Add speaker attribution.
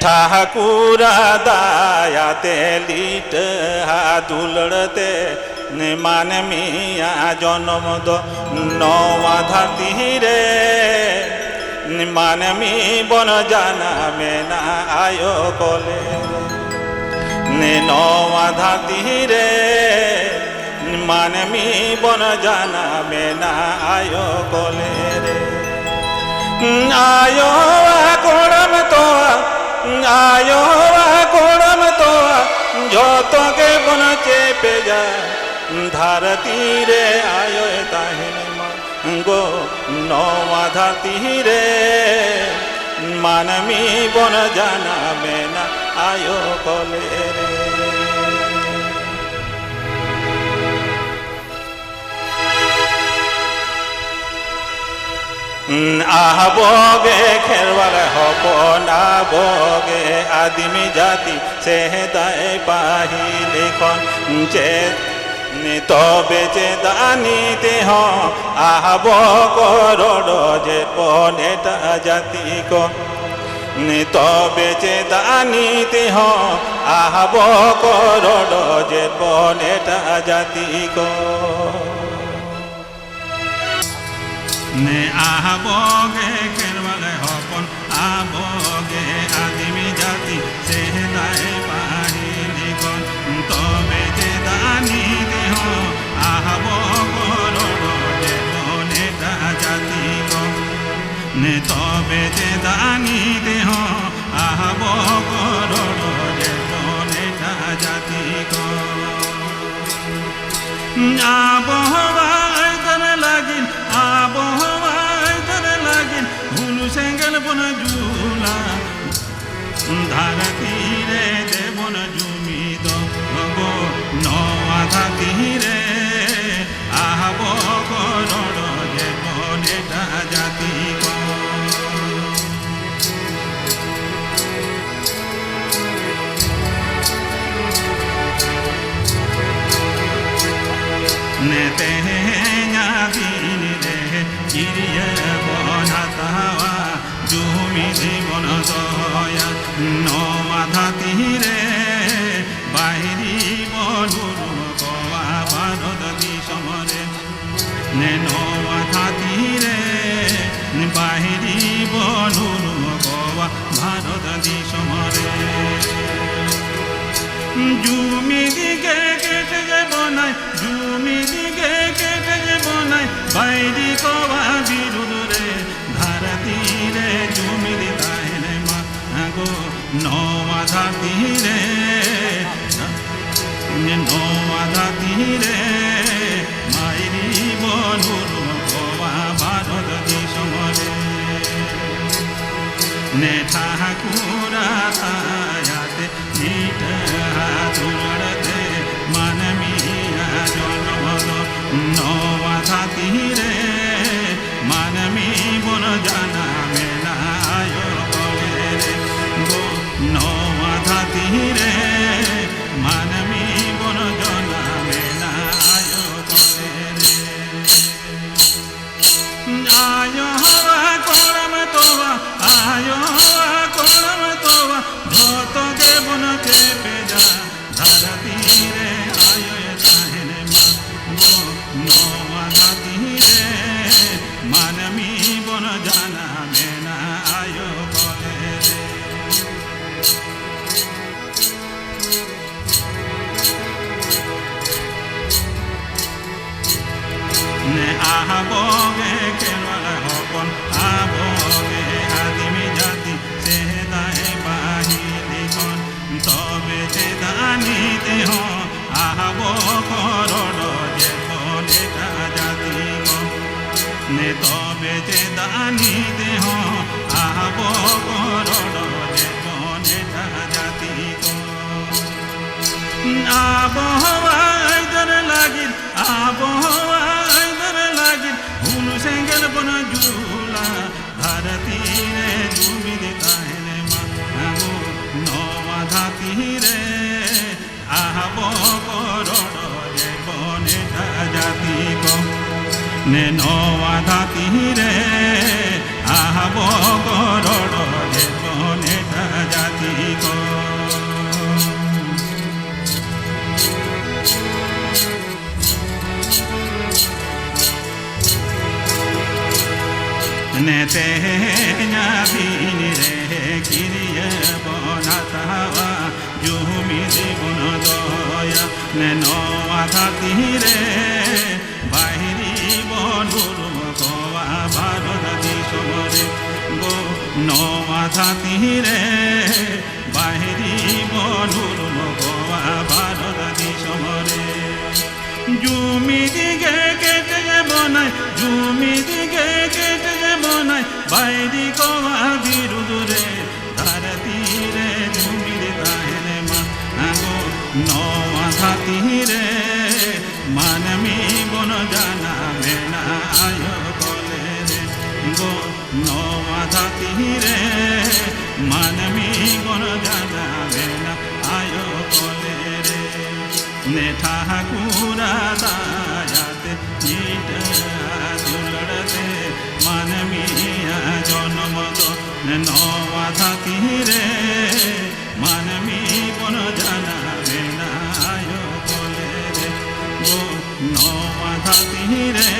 Speaker 1: ঠাকুরা দায়াতে Litt হা দুলড়তে মান মিয়া জন্ম দ নধাতি রে মান মি বন জানা মে না আয় কলে নধাতি রে মান মি বন জানা মে না আয় কলে রে আয় আয়োয়া কোড়ম তো যতকে বন চেপে যায় ধার তীরে আয়োয় তাহিন গো নওয়াধা তীরে মানমি বন জানাবে না আয়ো কলে রে আহবগে খেরবার হব না বগে। আদিমি জাতি সে দায় পাহি লিখন যে তবে যে দানিতে হ আহব করড যে পনেটা জাতি ক। তবে যে দানিতে হ আহব করড যে পনেটা জাতি ক।
Speaker 2: নে আহবগে খেলবালে হপন? আবগে আদিমি জাতি, সে দায় পাহি লিখন তবে যে দানি দেহ আহব করড যে বনেটা জাতি নে তবে যে দানি দেহ আহব করড যে বনেটা জাতি গো নওয়া তীরে আহব করড যে বনেটা জাতি গো নেতে দিন রে চিরিয়ে বনাতাওয়া জুমি জীবন দয়া নমাধা তীরে নে নমাধা তীরে বাইরি বলুর গোয়া ভারত দিশমরে জুমি দিকে কেটে যে বনাই জুমি দিকে কেটে যে বনাই বাইরি কবা বিরুদ রে ধারতি রে জুমি দিতাই রে মা গো নওয়া ধাতি নে ঠাকুরা যে দানি দেহ আহব করড যে বনেটা জাতি লাগিন আবহাওয়ায় ধরে লাগিন হুলু সেঙ্গেল বন জুলা ভারতী রে জুমি দিতাহেনে মাগো নওয়া ধাতি রে আহব করড যে বনেটা জাতি ನೆನೋ ಅದಾತಿರೆ ಆಹವ ಗರಡನೆ ನೆತ ಜಾತಿ ನೆತೆ ನಾವಿನಿ ರೇ ಕಿರಿಯ ಬನತಾವಾ জুমি জীবন দয়া নেন আধা তিরে নমাধা তীরে বাহিরি বনুর কওয়া ভারত দিশরে জুমি দিকে কেটে যে বনায় জুমি দিকে কেটে যে বনায় বাইরি কমা বিরুদুরে তার তীরে জুমির তাহেনে মা আগো নমাধা তীরে, মানমি বন জানা মেনা আয় খাতিরে মানবী গণ জানাবে আয়ো আয় কলে রে। নেঠা ঠাকুরা দায়াতে তুলড়তে মানমিয়া জন্ম নওয়া থাকিরে মানমী গণ জানাবে না আয় কলে রে। ও নওয়া থাকিরে